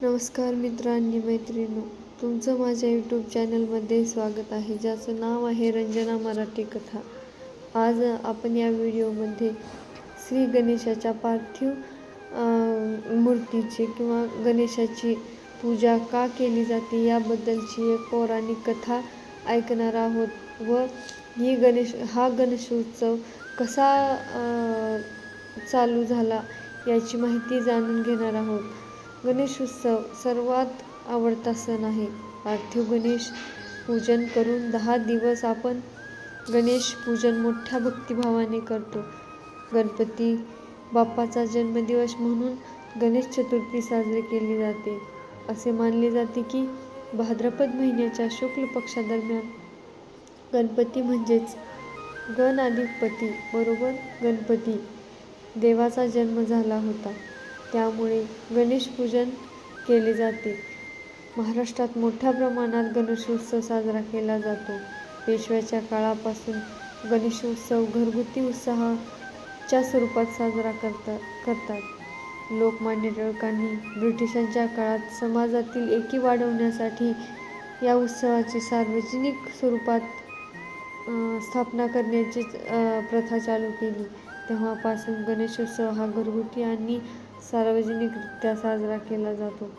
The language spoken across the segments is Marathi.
नमस्कार मित्रांनी मैत्रिणी तुमचं माझ्या यूट्यूब चॅनलमध्ये स्वागत आहे ज्याचं नाव आहे रंजना मराठी कथा. आज आपण या व्हिडिओमध्ये श्री गणेशाच्या पार्थिव मूर्तीची किंवा गणेशाची पूजा का केली जाते याबद्दलची एक पौराणिक कथा ऐकणार आहोत व ही गणेश हा गणेशोत्सव कसा चालू झाला याची माहिती जाणून घेणार आहोत. गणेशोत्सव सर्वात आवडता सण आहे. पार्थिव गणेश पूजन करून दहा दिवस आपण गणेश पूजन मोठ्या भक्तिभावाने करतो. गणपती बाप्पाचा जन्मदिवस म्हणून गणेश चतुर्थी साजरी केली जाते. असे मानले जाते की भाद्रपद महिन्याच्या शुक्ल पक्षादरम्यान गणपती म्हणजेच गण अधिक पती बरोबर गणपती देवाचा जन्म झाला होता. त्यामुळे गणेश पूजन केले जाते. महाराष्ट्रात मोठ्या प्रमाणात गणेशोत्सव साजरा केला जातो. पेशव्याच्या काळापासून गणेशोत्सव घरगुती उत्साहाच्या स्वरूपात साजरा करता करतात. लोकमान्य टिळकांनी ब्रिटिशांच्या काळात समाजातील एकी वाढवण्यासाठी या उत्सवाची सार्वजनिक स्वरूपात स्थापना करण्याची प्रथा चालू केली. तेव्हापासून गणेशोत्सव हा घरगुती आणि सार्वजनिकरित्या साजरा केला जातो.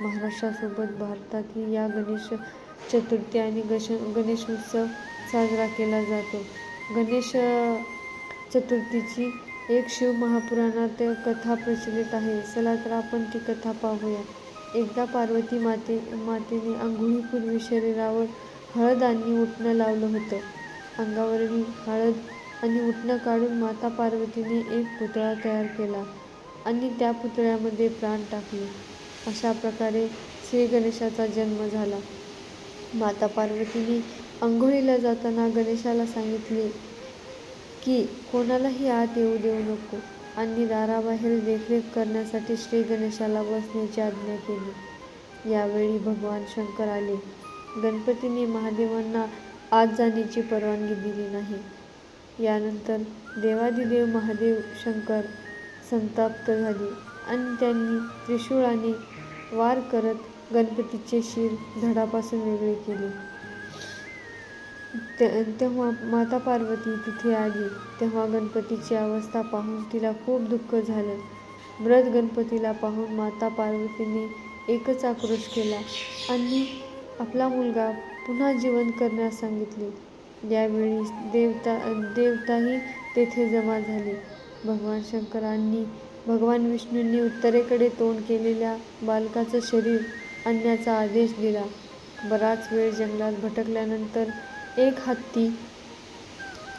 महाराष्ट्रासोबत भारतातही या गणेश चतुर्थी आणि गश गणेशोत्सव साजरा केला जातो. गणेश चतुर्थीची एक शिव महापुराणात कथा प्रचलित आहे. चला तर आपण ती कथा पाहूया. एकदा पार्वती माते मातेने आंघोळीपूर्वी शरीरावर हळद आणि उठणं लावलं होतं. अंगावरील हळद आणि उटणं काढून माता पार्वतीने एक पुतळा तयार केला आणि त्या पुतळ्यामध्ये प्राण टाकले. अशा प्रकारे श्री गणेशाचा जन्म झाला. माता पार्वतीने आंघोळीला जाताना गणेशाला सांगितले की कोणालाही आत येऊ देऊ नको. आणि दाराबाहेर देखरेख करण्यासाठी श्री गणेशाला बसण्याची आज्ञा केली. यावेळी भगवान शंकर आले. गणपतीने महादेवांना आत जाण्याची परवानगी दिली नाही. यानंतर देवादिदेव महादेव शंकर संतप्त झाले आणि त्यांनी त्रिशूळाने वार करत गणपतीचे शिर धडापासून वेगळे केले. तेव्हा माता पार्वती तिथे आली. तेव्हा गणपतीची अवस्था पाहून तिला खूप दुःख झालं. मृत गणपतीला पाहून माता पार्वतीने एकच आक्रोश केला आणि आपला मुलगा पुन्हा जीवन करण्यास सांगितले. यावेळी देवता देवताही तेथे जमा झाले. भगवान शंकरांनी भगवान विष्णूंनी उत्तरेकडे तोंड केलेल्या बालकाचं शरीर आणण्याचा आदेश दिला. बराच वेळ जंगलात भटकल्यानंतर एक हत्ती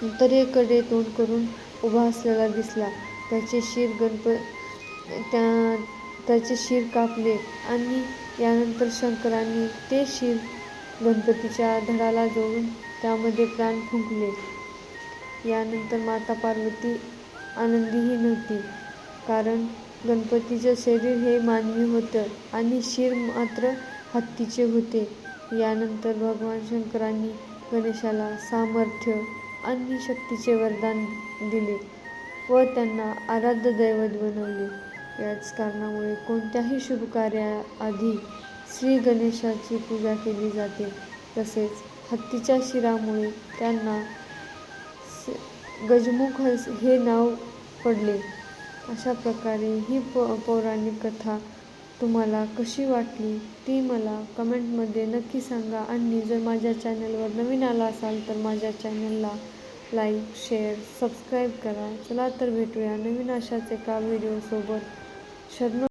उत्तरेकडे तोंड करून उभा असलेला दिसला. त्याचे शिर गणप त्या त्याचे शिर कापले आणि यानंतर शंकरांनी ते शिर गणपतीच्या धडाला जोडून त्यामध्ये प्राण फुंकले. यानंतर माता पार्वती आनंदीही नव्हती कारण गणपतीचं शरीर हे मानवी होतं आणि शिर मात्र हत्तीचे होते. यानंतर भगवान शंकरांनी गणेशाला सामर्थ्य आणि शक्तीचे वरदान दिले व त्यांना आराध्य दैवत बनवले. याच कारणामुळे कोणत्याही शुभ कार्याआधी श्री गणेशाची पूजा केली जाते. तसेच हत्तीच्या शिरामुळे त्यांना गजमुख हे नाव पडले. अशा प्रकारे ही प पौराणिक कथा तुम्हाला कशी वाटली ती मला कमेंटमध्ये नक्की सांगा. आणि जर माझ्या चॅनलवर नवीन आला असाल तर माझ्या चॅनलला लाईक शेअर सबस्क्राईब करा. चला तर भेटूया नवीन अशाच एका व्हिडिओसोबत. शरण